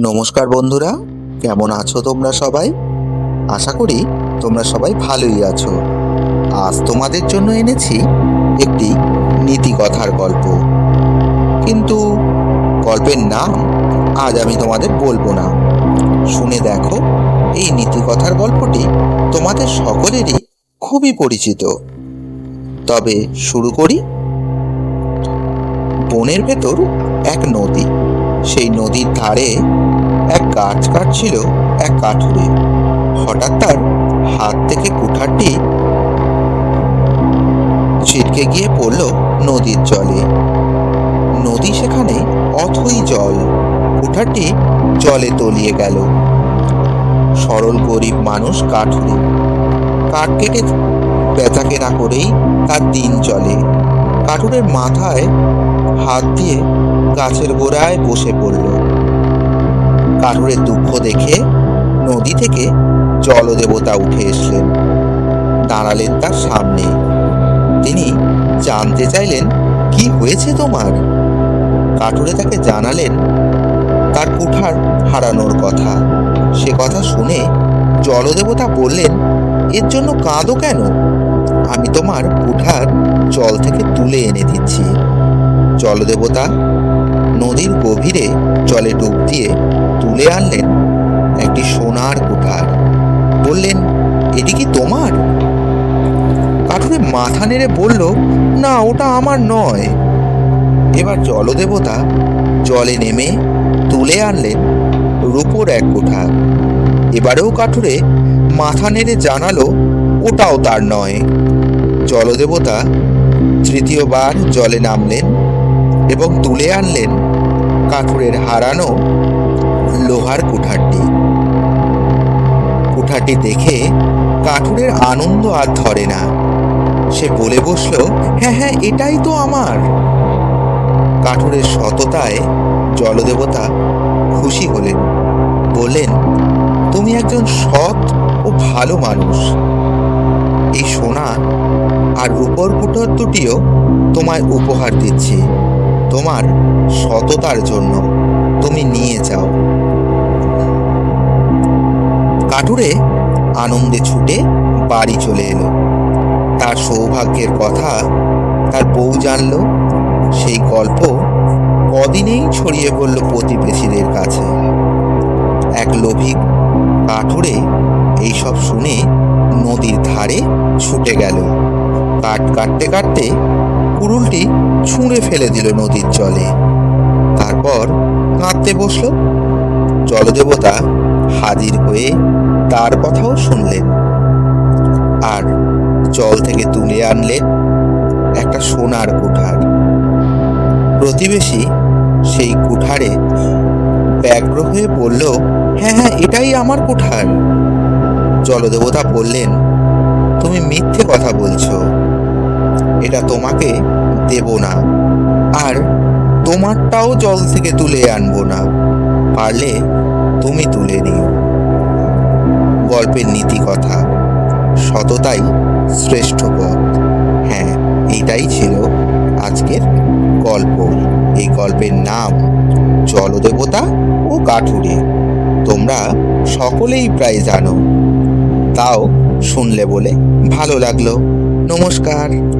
নমস্কার বন্ধুরা, কেমন আছো তোমরা সবাই? আশা করি তোমরা সবাই ভালোই আছো। আজ তোমাদের জন্য এনেছি একটি নীতি কথার গল্প। কিন্তু গল্পের নাম আজ আমি তোমাদের বলব না। শুনে দেখো, এই নীতি কথার গল্পটি তোমাদের সকলেরই খুবই পরিচিত। তবে শুরু করি। বনের ভেতর এক নদী। সেই নদীর ধারে এক গাছ কাটছিল এক কাঠুরে। হঠাৎ তার হাত থেকে কুঠারটি ছিটকে গিয়ে পড়ল নদীর জলে। নদী সেখানে অথই জল। কুঠারটি জলে তলিয়ে গেল। সরল গরিব মানুষ কাঠুরে। কাঠ কেটে বেচা কেনা করেই তার দিন চলে। কাঠুরের মাথায় হাত দিয়ে গাছের গোড়ায় বসে পড়ল। কাঠুরের দুঃখ দেখে নদী থেকে জলদেবতা উঠে এসলেন দাঁড়ালেন তার সামনে। তিনি জানতে চাইলেন, কি হয়েছে তোমার? কাঠুরে তাকে জানালেন, তার কুঠার হারানোর কথা। সে কথা শুনে জলদেবতা বললেন, এর জন্য কাঁদো কেন? আমি তোমার কুঠার জল থেকে তুলে এনে দিচ্ছি। জলদেবতা নদীর গভীরে জলে ডুব দিয়ে তুলে আনলেন একটি সোনার কুঠার। বললেন, এটি কি তোমার? কাঠুরে মাথা নেড়ে বলল, না, ওটা আমার নয়। এবার জলদেবতা জলে নেমে তুলে আনলেন রূপোর এক কুঠার। এবারেও কাঠুরে মাথা নেড়ে জানালো, ওটাও তার নয়। জলদেবতা তৃতীয়বার জলে নামলেন এবং তুলে আনলেন কাঠুরের হারানো লোহার কুঠারটি। কুঠারটি দেখে কাঠুরের আনন্দ আর ধরে না। সে বলে বসল হ্যাঁ হ্যাঁ এটাই তো আমার। কাঠুরের সততায় জলদেবতা খুশি হলেন। বললেন, তুমি একজন সৎ ও ভালো মানুষ। এই সোনা আর রূপর কুঠোর দুটিও তোমায় উপহার দিচ্ছি। তোমার সততার জন্য তুমি নিয়ে যাও। কাঠুরে আনন্দে ছুটে বাড়ি চলে এলো। তার সৌভাগ্যের কথা তার বউ জানল। সেই গল্প কদিনেই ছড়িয়ে পড়ল প্রতিবেশীদের কাছে। এক লোভী কাঠুরে এইসব শুনে নদীর ধারে ছুটে গেল। কাঠ কাটতে কাটতে কুড়ুলটি ছুঁড়ে ফেলে দিল নদীর জলে। তারপর কাঁদতে বসল। জলদেবতা হাজির হয়ে তার কথাও শুনলেন। আর জল থেকে তুলে আনলেন একটা সোনার কুঠার। প্রতিবেশী সেই কুঠারে ব্যগ্র হয়ে বলল হ্যাঁ হ্যাঁ এটাই আমার কুঠার। জলদেবতা বললেন, তুমি মিথ্যে কথা বলছো। এটা তোমাকে দেব না। আর তোমারটাও জল থেকে তুলে আনব না। পারলে তুমি তুলে নিও। গল্পের নীতি কথা সততাই শ্রেষ্ঠ পথ। হ্যাঁ এটাই ছিল আজকের গল্প। এই গল্পের নাম জলদেবতা ও কাঠুরে তোমরা সকলেই প্রায় জানো। তাও শুনলে বলে ভালো লাগল। নমস্কার।